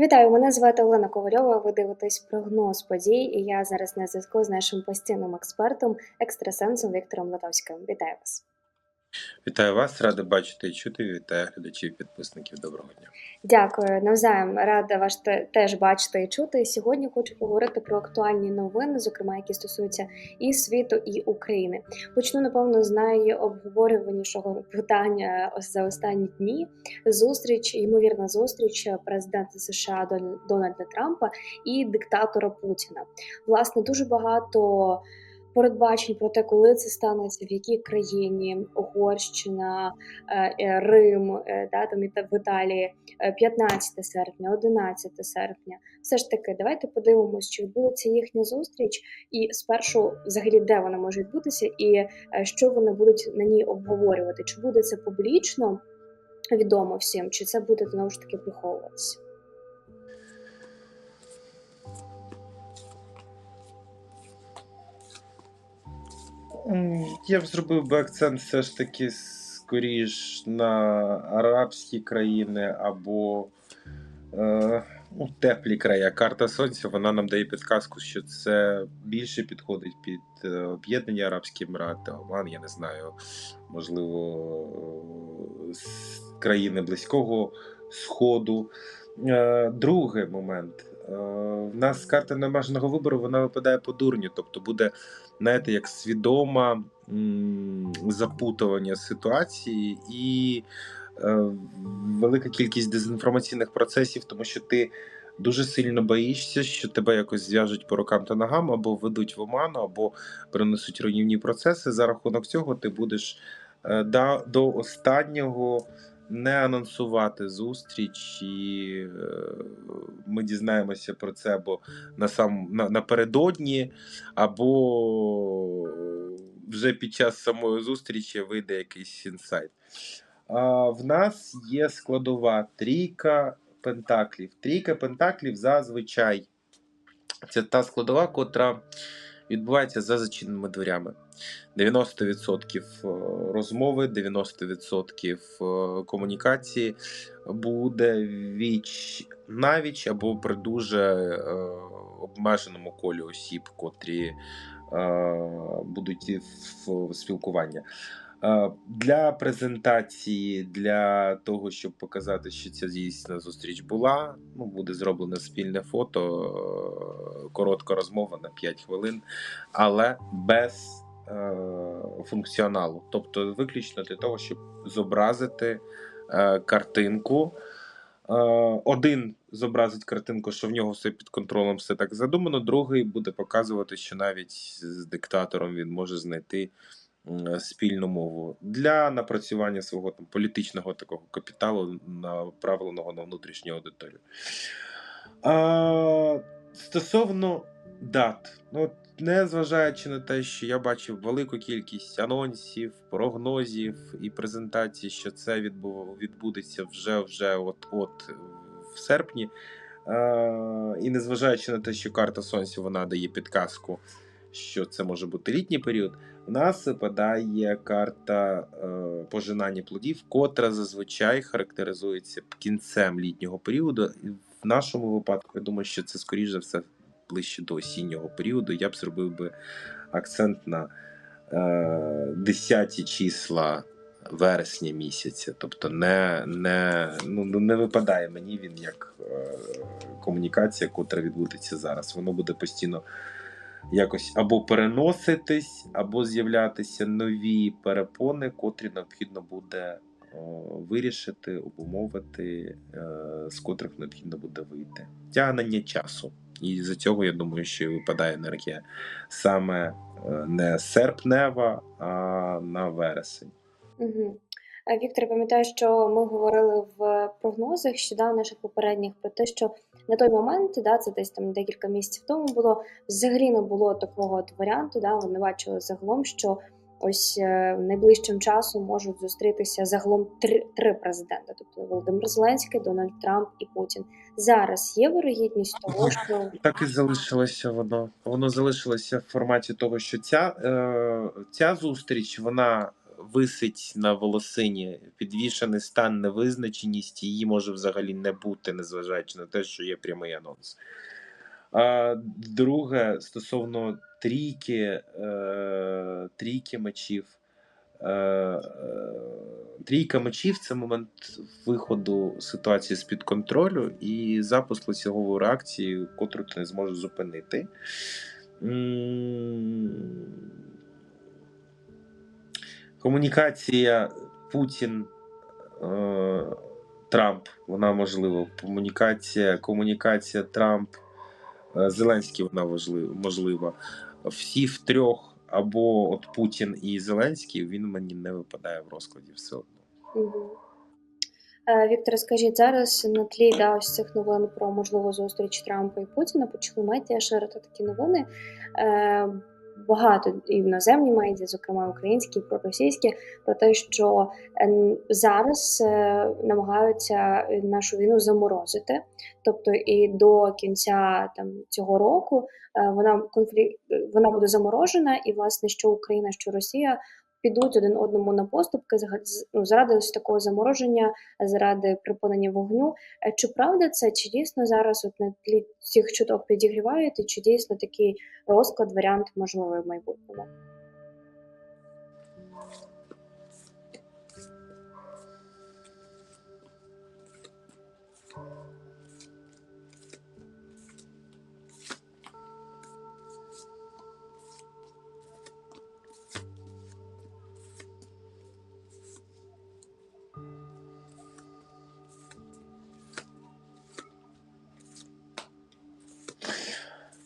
Вітаю, мене звати Олена Ковальова. Ви дивитесь прогноз подій. І я зараз на зв'язку з нашим постійним експертом, екстрасенсом Віктором Латовським. Вітаю вас. Вітаю вас, радий бачити і чути. Вітаю глядачів, підписників. Доброго дня. Дякую навзаєм. Рада вас те- теж бачити і чути. Сьогодні хочу поговорити про актуальні новини, зокрема, які стосуються і світу, і України. Почну напевно з найобговорюванішого питання за останні дні. Зустріч, ймовірна зустріч президента США Дон- Дональда Трампа і диктатора Путіна. Власне, дуже багато. Передбачень про те, коли це станеться, в якій країні Угорщина, е, е, Рим, е, да, там в Італії, е, 15 серпня, 11 серпня. Все ж таки, давайте подивимось, чи відбудеться їхня зустріч, і спершу, взагалі, де вона може відбутися, і що вони будуть на ній обговорювати. Чи буде це публічно відомо всім, чи це буде знову ж таки приховуватися? Я б зробив би акцент все ж таки скоріш на арабські країни або е, ну, теплі края. Карта Сонця вона нам дає підказку, що це більше підходить під е, об'єднані Арабські Емірати, Оман, я не знаю, можливо, країни Близького Сходу. Е, Другий момент. Е, В нас карта необмеженого вибору вона випадає по дурню, тобто буде знаєте, як свідома запутування ситуації і е, велика кількість дезінформаційних процесів, тому що ти дуже сильно боїшся, що тебе якось зв'яжуть по рукам та ногам, або ведуть в оману, або принесуть руйнівні процеси. За рахунок цього ти будеш е, до останнього. Не анонсувати зустріч, і е, ми дізнаємося про це або на сам на, напередодні, або вже під час самої зустрічі вийде якийсь інсайт. А, в нас є складова трійка пентаклів. Трійка пентаклів зазвичай це та складова, котра відбувається за зачиненими дверями. 90% розмови, 90% е, комунікації буде віч навіч або при дуже е, обмеженому колі осіб, котрі е, будуть в спілкування. Е, Для презентації, для того, щоб показати, що ця дійсна зустріч була, ну, буде зроблено спільне фото, е, коротка розмова на 5 хвилин, але без е, функціоналу. Тобто виключно для того, щоб зобразити е, картинку. Е, Один зобразить картинку, що в нього все під контролем, все так задумано. Другий буде показувати, що навіть з диктатором він може знайти спільну мову для напрацювання свого там політичного такого капіталу, направленого на внутрішню аудиторію. А, стосовно дат, ну незважаючи на те, що я бачив велику кількість анонсів, прогнозів і презентацій, що це відбу- відбудеться вже вже от от в серпні. Е, і незважаючи на те, що карта Сонця вона дає підказку, що це може бути літній період, в нас випадає карта е, пожинання плодів, котра зазвичай характеризується кінцем літнього періоду. В нашому випадку, я думаю, що це скоріш за все ближче до осіннього періоду. Я б зробив би акцент на е, 10 числа вересня місяця. Тобто не, не, ну, ну, не випадає мені він як е, комунікація, котра відбудеться зараз. Воно буде постійно якось або переноситись, або з'являтися нові перепони, котрі необхідно буде е, вирішити, обумовити, е, з котрих необхідно буде вийти. Тягнення часу. І за цього я думаю, що випадає енергія саме е, не серпнева, а на вересень. Угу. Віктор, пам'ятаю, що ми говорили в прогнозах ще да, наших попередніх про те, що на той момент, да, це десь там декілька місяців тому було, взагалі не було такого от варіанту. Да, вони бачили загалом, що ось е, найближчим часом можуть зустрітися загалом три, три президенти, тобто Володимир Зеленський, Дональд Трамп і Путін. Зараз є вирогідність того, що Так і залишилося воно. Воно залишилося в форматі того, що ця, е, ця зустріч вона висить на волосині, підвішений стан невизначеність, її може взагалі не бути, незважаючи на те, що є прямий анонс. А друге, стосовно трійки, е, трійки мечів. Е, е, трійка мечів це момент виходу ситуації з-під контролю і запуск лицевої реакції, котру ти не зможеш зупинити. Комунікація Путін. е, Трамп, вона можлива. Комунікація, комунікація Трамп, Зеленський, вона важлива, можлива. Всі в трьох, або от Путін і Зеленський, він мені не випадає в розкладі все одно. Е, Віктор, скажіть, зараз на тлі да, ось цих новин про можливу зустріч Трампа і Путіна почали медіа ширити такі новини. Е, багато і іноземні медіа, зокрема українські, проросійські, про те, що е, зараз е, намагаються нашу війну заморозити. Тобто і до кінця там цього року е, вона конфлікт вона буде заморожена, і власне що Україна, що Росія підуть один одному на поступки ну, заради ось такого замороження, заради припинення вогню. Е, Чи правда це? Чи дійсно зараз от на тлі цих чуток підігрівають, і чи дійсно такий розклад, варіант можливий в майбутньому?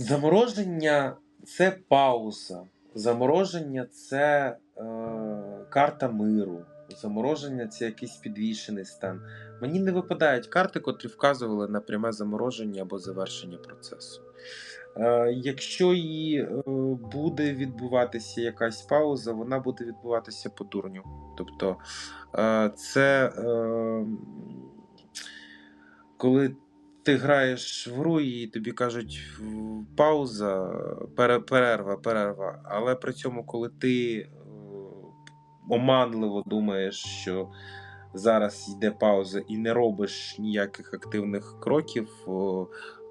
Замороження це пауза. Замороження це е, карта миру. Замороження це якийсь підвішений стан. Мені не випадають карти, котрі вказували на пряме замороження або завершення процесу. Е, якщо і е, буде відбуватися якась пауза, вона буде відбуватися по дурню. Тобто е, це е, коли ти граєш в гру і тобі кажуть пауза, перерва, перерва. Але при цьому, коли ти е, оманливо думаєш, що зараз йде пауза і не робиш ніяких активних кроків,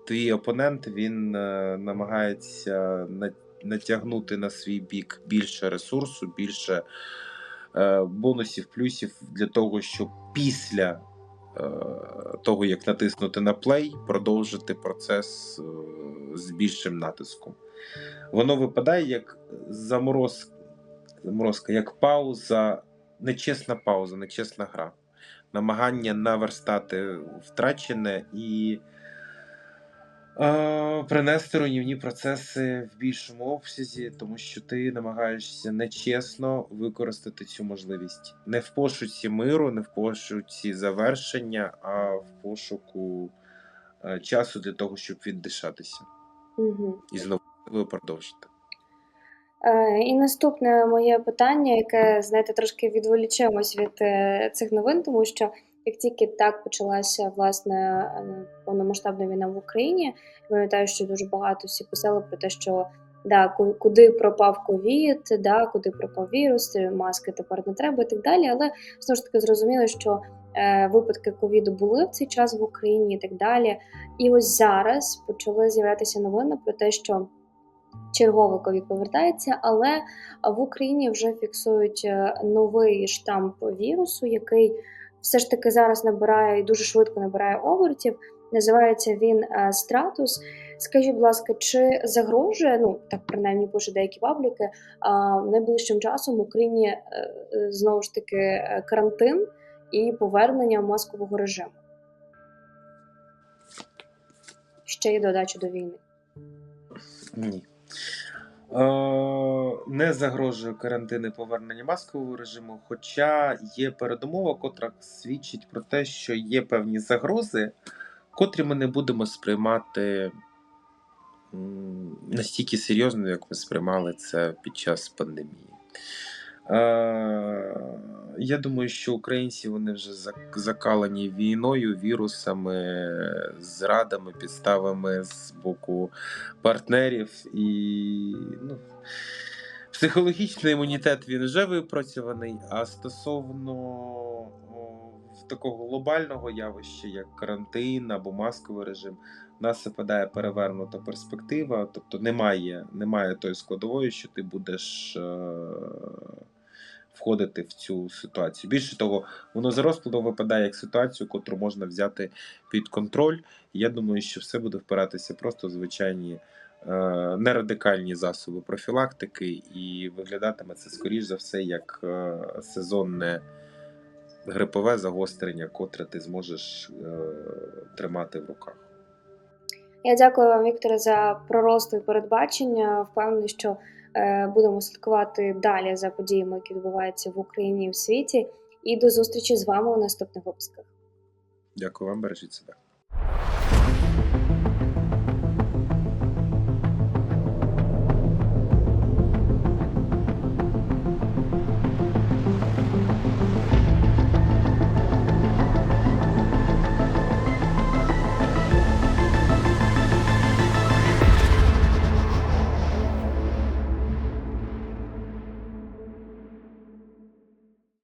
твій опонент він е, намагається натягнути на свій бік більше ресурсу, більше е, бонусів, плюсів для того, щоб після того, як натиснути на плей, продовжити процес е, з більшим натиском. Воно випадає як замороз, заморозка, як пауза, нечесна пауза, нечесна гра. Намагання наверстати втрачене і е, принести руйнівні процеси в більшому обсязі, тому що ти намагаєшся нечесно використати цю можливість. Не в пошуці миру, не в пошуці завершення, а в пошуку е, часу для того, щоб віддишатися. Угу. І знову ви продовжите. Е, І наступне моє питання, яке, знаєте, трошки відволічемось від е, цих новин, тому що як тільки так почалася власне е, повномасштабна війна в Україні, я пам'ятаю, що дуже багато всі писали про те, що да, куди пропав ковід, да, куди пропав вірус, е, маски тепер не треба і так далі. Але знову ж таки зрозуміло, що е, випадки ковіду були в цей час в Україні і так далі. І ось зараз почали з'являтися новини про те, що черговий ковід повертається, але в Україні вже фіксують е, новий штамп вірусу, який все ж таки зараз набирає і дуже швидко набирає обертів. Називається він е, стратус. Скажіть, будь ласка, чи загрожує, ну так принаймні пишуть деякі пабліки, а, найближчим часом Україні е, е, знову ж таки е, карантин і повернення маскового режиму? Ще й додачу до війни. Ні. Е, не загрожує карантин і повернення маскового режиму, хоча є передумова, котра свідчить про те, що є певні загрози, котрі ми не будемо сприймати настільки серйозно, як ми сприймали це під час пандемії. Е, я думаю, що українці вони вже закалені війною, вірусами, зрадами, підставами з боку партнерів. І ну, Психологічний імунітет він вже випрацьований, а стосовно такого глобального явища, як карантин або масковий режим, в нас випадає перевернута перспектива, тобто немає, немає тої складової, що ти будеш е, входити в цю ситуацію. Більше того, воно за розкладом випадає як ситуацію, котру можна взяти під контроль. Я думаю, що все буде впиратися просто в звичайні е, нерадикальні засоби профілактики, і виглядатиме це, скоріш за все, як е, сезонне грипове загострення, котре ти зможеш е, тримати в руках. Я дякую вам, Вікторе, за пророцтво і передбачення. Впевнений, що е, будемо слідкувати далі за подіями, які відбуваються в Україні і в світі. І до зустрічі з вами у наступних випусках. Дякую вам, бережіть себе.